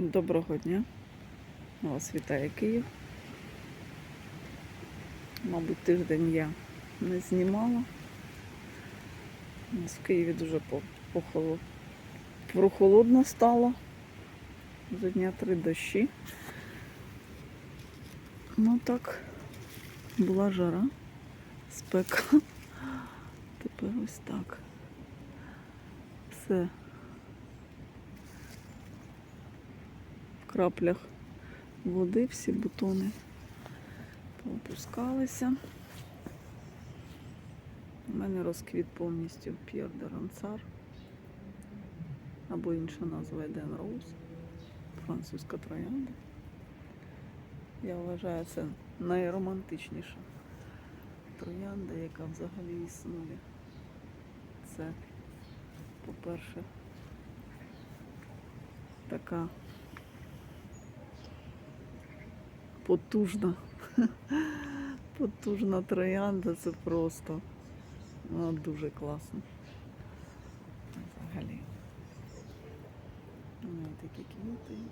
Доброго дня. Вас вітає Київ. Мабуть, тиждень я не знімала. У нас в Києві дуже по- похоло- прохолодно стало. За дня три дощі. Ну так, була жара, спека. Тепер ось так. Все краплях води, всі бутони поопускалися. У мене розквіт повністю П'єр де Ранцар, або інша назва Еден Роуз, французька троянда. Я вважаю, це найромантичніша троянда, яка взагалі існує. Це, по-перше, така потужна. Потужна троянда, це просто вона дуже класно. Взагалі. Такі квіти.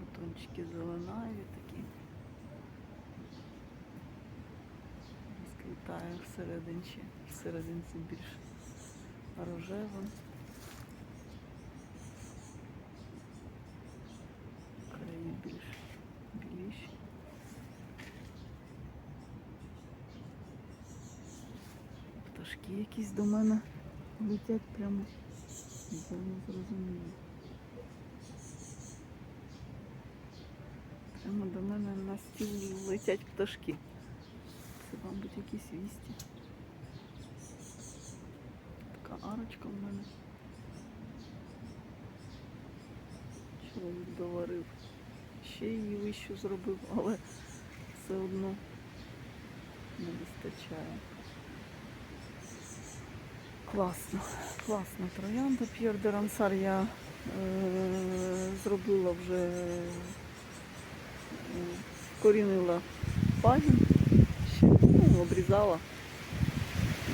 Бутончики зеленаві такі. Розквітає всерединці, всерединці більш рожевим. Пташки якісь до мене летять прямо. Я не зрозумію. Прямо до мене на стіл летять пташки. Це, мабуть, якісь вісті. Така арочка в мене. Чоловік доварив. Ще її вищу зробив, але все одно не вистачає. Класно, класна троянда. П'єр де Рансар я е, зробила вже е, корінила пагін, ще ну, обрізала.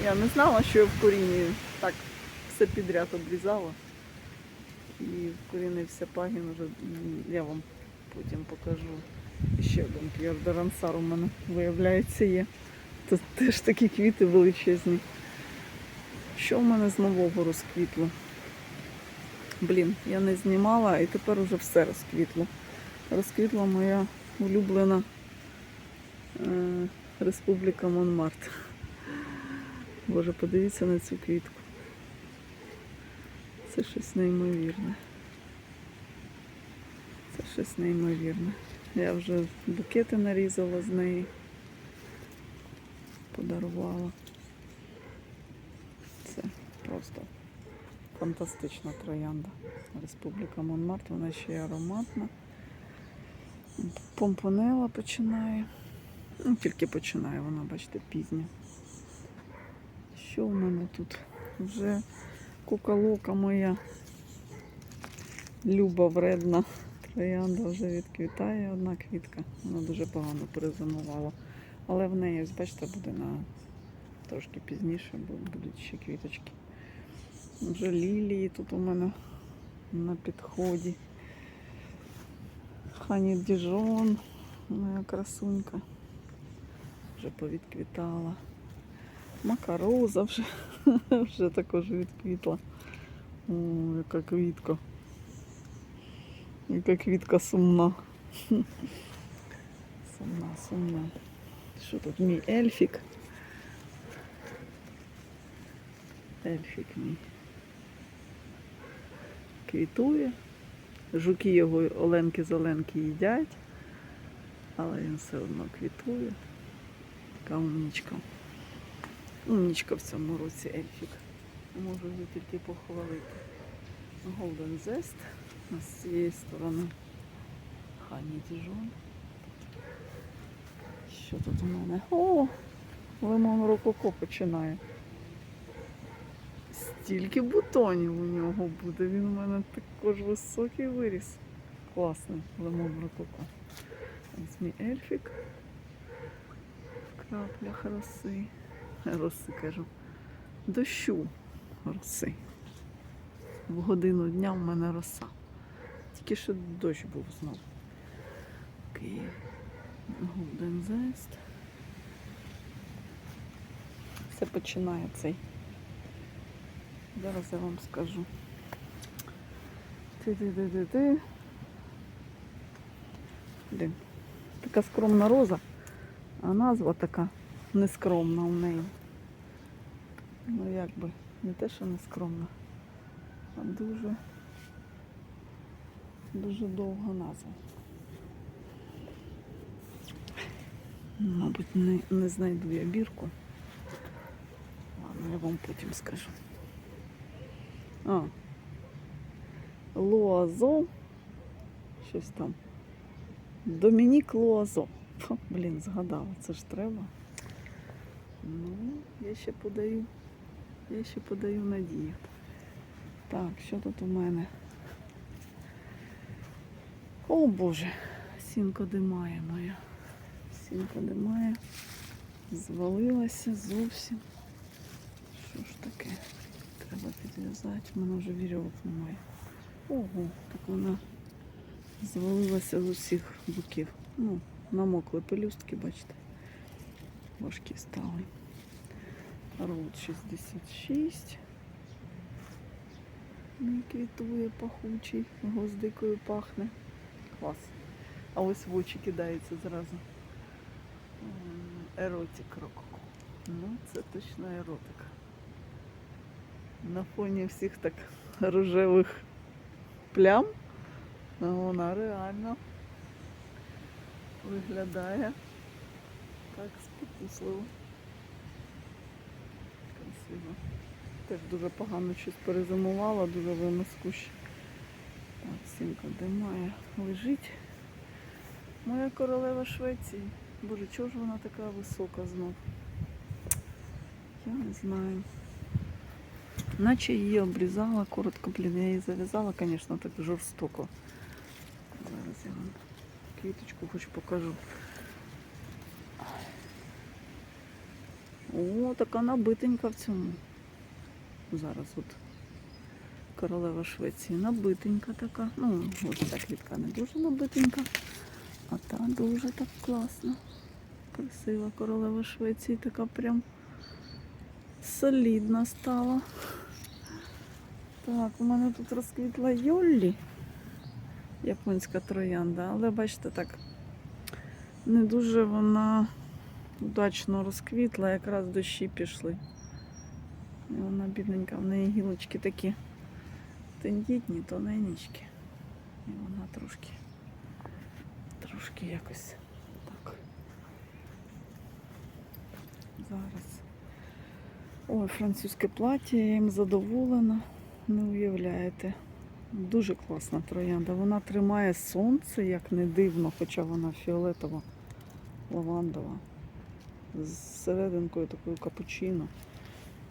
Я не знала, що я в корінні так все підряд обрізала. І вкорінився пагін вже, я вам потім покажу. Ще один п'єр де Рансар у мене виявляється є. Тут теж такі квіти величезні. Що в мене з нового розквітло? Блін, я не знімала і тепер уже все розквітло. Розквітла моя улюблена е, Республіка Монмарт. Боже, подивіться на цю квітку. Це щось неймовірне. Це щось неймовірне. Я вже букети нарізала з неї. Подарувала. Просто фантастична троянда. Республіка Монмарт, вона ще й ароматна. Помпонела починає. Ну, тільки починає вона, бачите, пізня. Що в мене тут? Вже куколока моя люба вредна троянда вже відквітає одна квітка. Вона дуже погано перезимувала. Але в неї, бачите, буде на трошки пізніше, будуть ще квіточки. Вже лілії тут у мене на підході. Хані Діжон, моя красунька. Вже повідквітала. Макароза вже, вже також відквітла. О, яка квітка. Яка квітка сумна. Сумна, сумна. Що тут мій ельфік? Ельфік мій. Квітує. Жуки його оленки зеленки їдять, але він все одно квітує. Така умнічка. Умнічка в цьому році ельфік. Можу її тільки похвалити. У нас з цієї сторони Хані Діжон. Що тут у мене? О! Лимон рококо починає. Стільки бутонів у нього буде. Він у мене також високий виріс. Класний лимон рококо. Ось мій ельфік. В краплях роси. Роси кажу. Дощу роси. в годину дня в мене роса. Тільки що дощ був знову. Київ. Голден Зест. Все починає цей. Зараз я вам скажу. Ти-ти-ти-ти-ти. Така скромна роза, а назва така нескромна у неї. Ну як би, не те, що нескромна, а дуже, дуже довга назва. Мабуть, не, не знайду я бірку. Ладно, я вам потім скажу. А. Луазо. Щось там. Домінік Луазо. Фу, Блін, згадала, це ж треба. Ну, я ще подаю. Я ще подаю надію. Так, що тут у мене? О Боже, сінка димає моя. Сінка димає. Звалилася зовсім. Що ж таке? Треба підв'язати. У мене вже вірьовок немає. Ого, так вона звалилася з усіх боків. Ну, намокли пелюстки, бачите. Важкі стали. Роуд 66. Мій квітує пахучий, гвоздикою пахне. Клас. А ось в очі кидається зразу. Еротик рококо. Ну, це точно еротика. На фоні всіх так рожевих плям. Ну, вона реально виглядає так спокусливо. Красиво. Теж дуже погано щось перезимувала, дуже вимис кущ. Так, сімка де має лежить. Моя королева Швеції. Боже, чого ж вона така висока знов? Я не знаю. Наче її обрізала коротко, блін, я її зав'язала, звісно, так жорстоко. Зараз я вам квіточку хоч покажу. О, така набитенька в цьому. Зараз от королева Швеції набитенька така. Ну, ось ця квітка не дуже набитенька, а та дуже так класна. Красива королева Швеції, така прям солідна стала. Так, у мене тут розквітла Йоллі, японська троянда, але бачите, так не дуже вона удачно розквітла, якраз дощі пішли. І вона бідненька, в неї гілочки такі тендітні, тоненечкі. І вона трошки, трошки якось так. Зараз. Ой, французьке плаття, я їм задоволена. Не уявляєте. Дуже класна троянда. Вона тримає сонце, як не дивно, хоча вона фіолетова, лавандова. З серединкою такою капучино.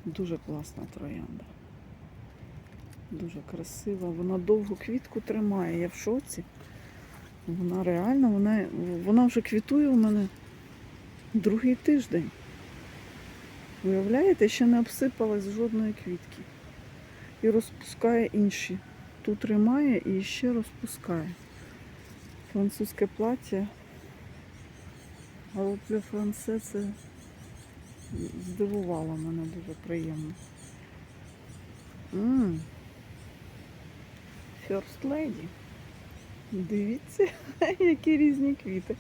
Дуже класна троянда. Дуже красива. Вона довгу квітку тримає. Я в шоці. Вона реально, вона, вона вже квітує у мене другий тиждень. Виявляєте, ще не обсипалась жодної квітки. І розпускає інші. Тут тримає і ще розпускає. Французьке плаття. Але для франце це здивувало мене дуже приємно. М. First Lady. Дивіться, які різні квіти.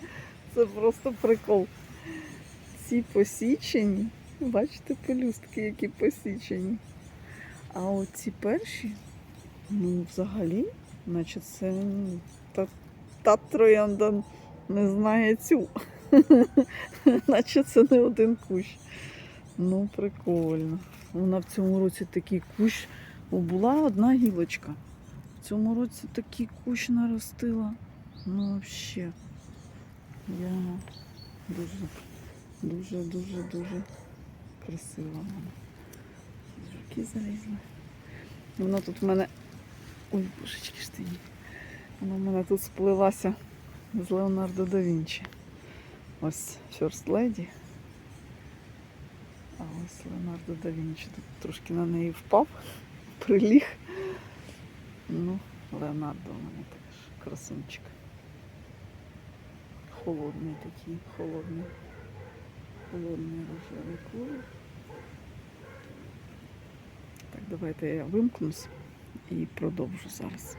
Це просто прикол. Ці посічені. Бачите, пелюстки, які посічені. А оці перші, ну, взагалі, наче це та, та троянда не знає цю. наче це не один кущ. Ну, прикольно. Вона в цьому році такий кущ. О, була одна гілочка. В цьому році такий кущ наростила. Ну, взагалі. Я дуже, дуже, дуже, дуже красива Жуки залізли. Вона тут в мене. Ой, божечки ж ти. Вона в мене тут сплилася з Леонардо да Вінчі. Ось First Lady. А ось Леонардо да Вінчі тут трошки на неї впав, приліг. Ну, Леонардо у мене теж красунчик. Холодний такий, холодний. Холодний рожевий колір. Так, давайте я вимкнусь і продовжу зараз.